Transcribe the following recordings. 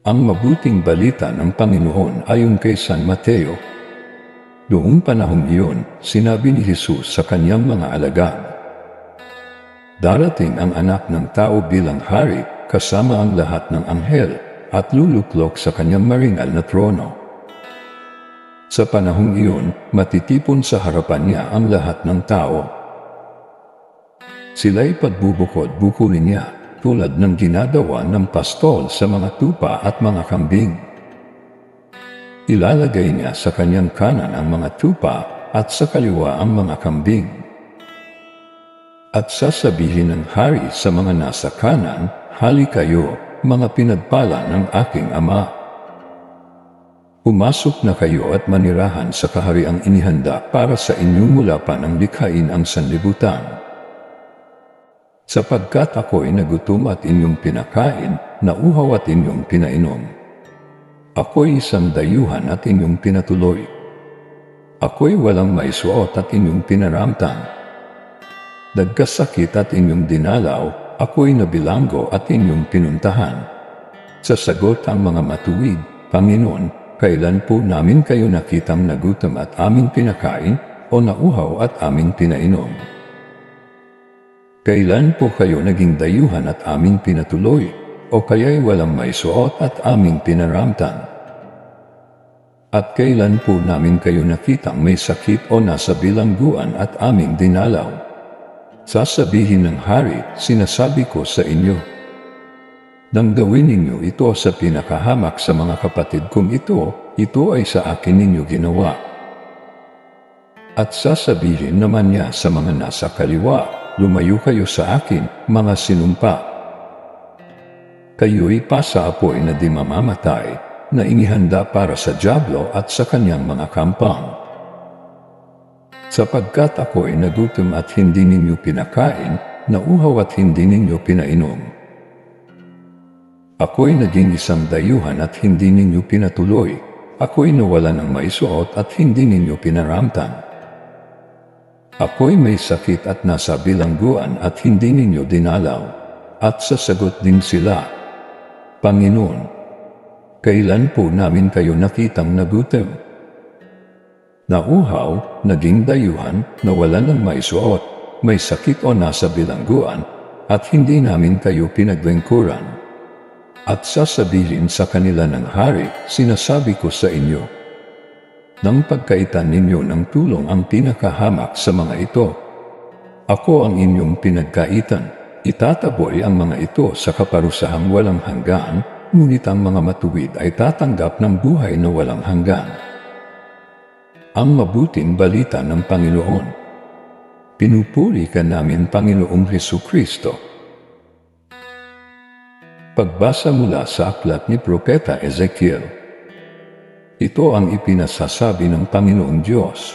Ang mabuting balita ng Panginoon ayon kay San Mateo. Noong panahong iyon, sinabi ni Jesus sa kanyang mga alagad, Darating ang anak ng tao bilang hari kasama ang lahat ng anghel at luluklok sa kanyang maringal na trono. Sa panahong iyon, matitipon sa harapan niya ang lahat ng tao. Sila'y pagbubukod-bukulin niya tulad ng ginagawa ng pastol sa mga tupa at mga kambing. Ilalagay niya sa kanyang kanan ang mga tupa at sa kaliwa ang mga kambing. At sasabihin ng hari sa mga nasa kanan, Hali kayo, mga pinagpala ng aking ama. Pumasok na kayo at manirahan sa kahariang inihanda para sa inyo mula pa ng likhain ang sanlibutan. Sapagkat ako'y nagutom at inyong pinakain, nauhaw at inyong pinainom. Ako'y isang dayuhan at inyong pinatuloy. Ako'y walang maisuot at inyong pinaramtan. Nagkasakit at inyong dinalaw, ako'y nabilanggo at inyong pinuntahan. Sasagot ang mga matuwid, Panginoon, kailan po namin kayo nakitang nagutom at aming pinakain o nauhaw at aming pinainom? Kailan po kayo naging dayuhan at aming pinatuloy o kaya'y walang may suot at aming pinaramtan? At kailan po namin kayo nakitang may sakit o nasa bilangguan at aming dinalaw? Sasabihin ng hari, sinasabi ko sa inyo. Nang gawin ninyo ito sa pinakahamak sa mga kapatid kong ito, ito ay sa akin ninyo ginawa. At sasabihin naman niya sa mga nasa kaliwa, lumayo kayo sa akin, mga sinumpa. Kayo'y pasa apoy na di mamamatay, na inihanda para sa Diablo at sa kanyang mga kampang. Sapagkat ako'y nagutom at hindi ninyo pinakain, nauhaw at hindi ninyo pinainom. Ako'y naging isang dayuhan at hindi ninyo pinatuloy. Ako'y nawala ng maisuot at hindi ninyo pinaramtan. Ako'y may sakit at nasa bilangguan at hindi ninyo dinalaw. At sasagot din sila, Panginoon, kailan po namin kayo nakitang nagutom? Nauhaw, naging dayuhan, nawalan ng maisuot, may sakit o nasa bilangguan, at hindi namin kayo pinaglingkuran. At sasabihin sa kanila ng hari, sinasabi ko sa inyo, nang pagkaitan ninyo ng tulong ang pinakahamak sa mga ito. Ako ang inyong pinagkaitan, itataboy ang mga ito sa kaparusahang walang hanggan, ngunit ang mga matuwid ay tatanggap ng buhay na walang hanggan ang mabuting balita ng Panginoon. Pinupuri ka namin, Panginoong Heso Kristo. Pagbasa mula sa aklat ni Propeta Ezekiel. Ito ang ipinasasabi ng Panginoong Diyos.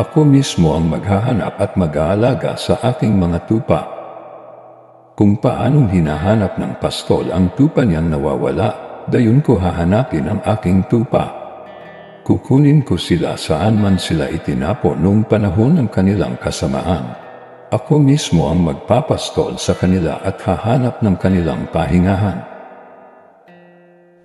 Ako mismo ang maghahanap at mag-aalaga sa aking mga tupa. Kung paanong hinahanap ng pastol ang tupa niyang nawawala, dayon ko hahanapin ang aking tupa. Kukunin ko sila saan man sila itinapo noong panahon ng kanilang kasamaan. Ako mismo ang magpapastol sa kanila at hahanap ng kanilang pahingahan.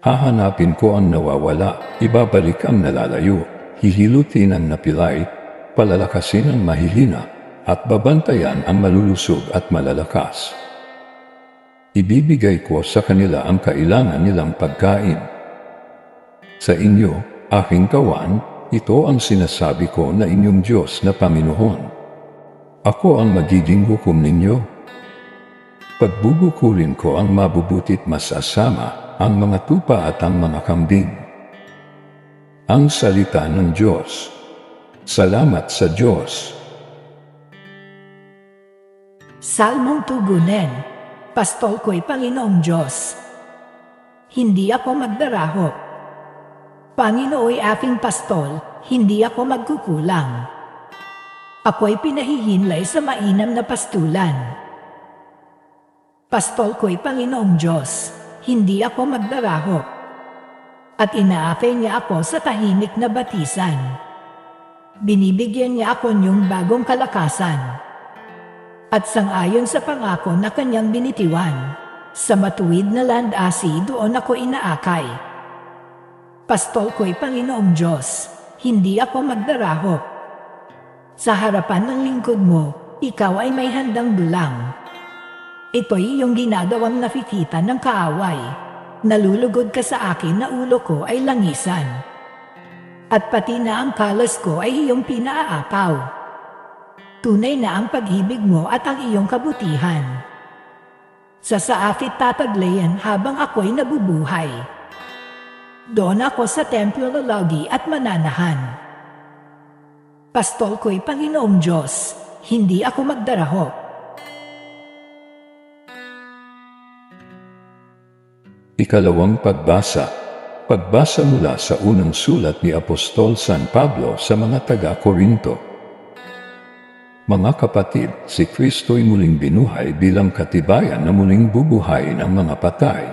Hahanapin ko ang nawawala, ibabalik ang nalalayo, hihilutin ang napilay, palalakasin ang mahihina, at babantayan ang malulusog at malalakas. Ibibigay ko sa kanila ang kailangan nilang pagkain. Sa inyo, Aking kawan, ito ang sinasabi ko na inyong Diyos na Panginoon. Ako ang magiging hukom ninyo. Pagbubukulin ko ang mabubutit masasama, ang mga tupa at ang mga kambing. Ang salita ng Diyos. Salamat sa Diyos. Salmong tugunen, Pastol ko'y Panginoong Diyos. Hindi ako magdaraho Panginooy aking pastol, hindi ako magkukulang. Ako'y pinahihinlay sa mainam na pastulan. Pastol ko'y Panginoong Diyos, hindi ako magdaraho. At inaakay niya ako sa tahimik na batisan. Binibigyan niya ako niyong bagong kalakasan. At sangayon sa pangako na kanyang binitiwan, Sa matuwid na landasi doon ako inaakay. Pastol ko'y Panginoong Diyos, hindi ako magdarahop. Sa harapan ng lingkod mo, ikaw ay may handang dulang. Ito'y iyong ginagawang nakikita ng kaaway. Nalulugod ka sa akin na ulo ko ay langisan. At pati na ang kalas ko ay iyong pinaaapaw. Tunay na ang pag-ibig mo at ang iyong kabutihan. Sa saakit tataglayan habang ako'y nabubuhay. Doon ako sa templo lalogi at mananahan. Pastol ko'y Panginoong Diyos, hindi ako magdarahop. Ikalawang pagbasa. Pagbasa mula sa unang sulat ni Apostol San Pablo sa mga taga-Korinto. Mga kapatid, si Kristo'y muling binuhay bilang katibayan na muling bubuhayin ang mga patay.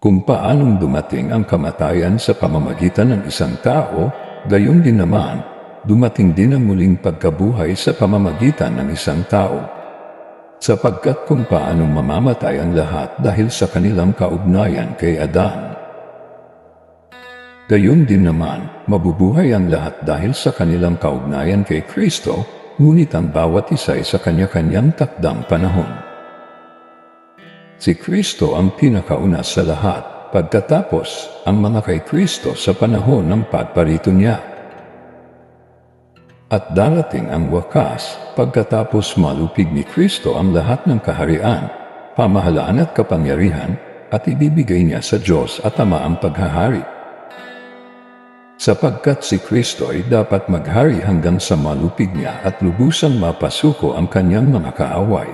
Kung paanong dumating ang kamatayan sa pamamagitan ng isang tao, gayon din naman, dumating din ang muling pagkabuhay sa pamamagitan ng isang tao sapagkat kung paanong mamamatay ang lahat dahil sa kanilang kaugnayan kay Adan. Gayon din naman, mabubuhay ang lahat dahil sa kanilang kaugnayan kay Kristo, ngunit ang bawat isa sa kanya-kanyang takdang panahon. Si Kristo ang pinakauna sa lahat, pagkatapos ang mga kay Kristo sa panahon ng pagparito niya. At darating ang wakas pagkatapos malupig ni Kristo ang lahat ng kaharian, pamahalaan at kapangyarihan at ibibigay niya sa Diyos at Ama ang paghahari. Sapagkat si Kristo ay dapat maghari hanggang sa malupig niya at lubusang mapasuko ang kanyang mga kaaway.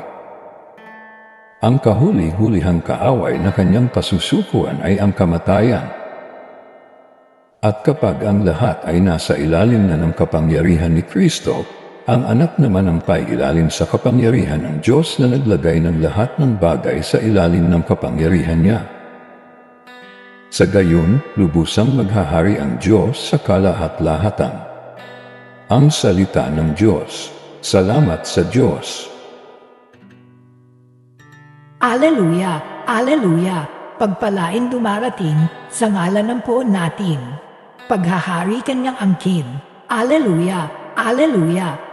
Ang kahuli-hulihang kaaway na kanyang pasusukuan ay ang kamatayan at kapag ang lahat ay nasa ilalim na ng kapangyarihan ni Kristo, ang anak naman ang pailalim sa kapangyarihan ng Diyos na naglagay ng lahat ng bagay sa ilalim ng kapangyarihan niya. Sa gayon, lubusang maghahari ang Diyos sa kalahat-lahatan. Ang salita ng Diyos. Salamat sa Diyos. Aleluya! Aleluya! Pagpalain dumarating sa ngalan ng poon natin. Paghahari kanyang angkin. Aleluya! Aleluya!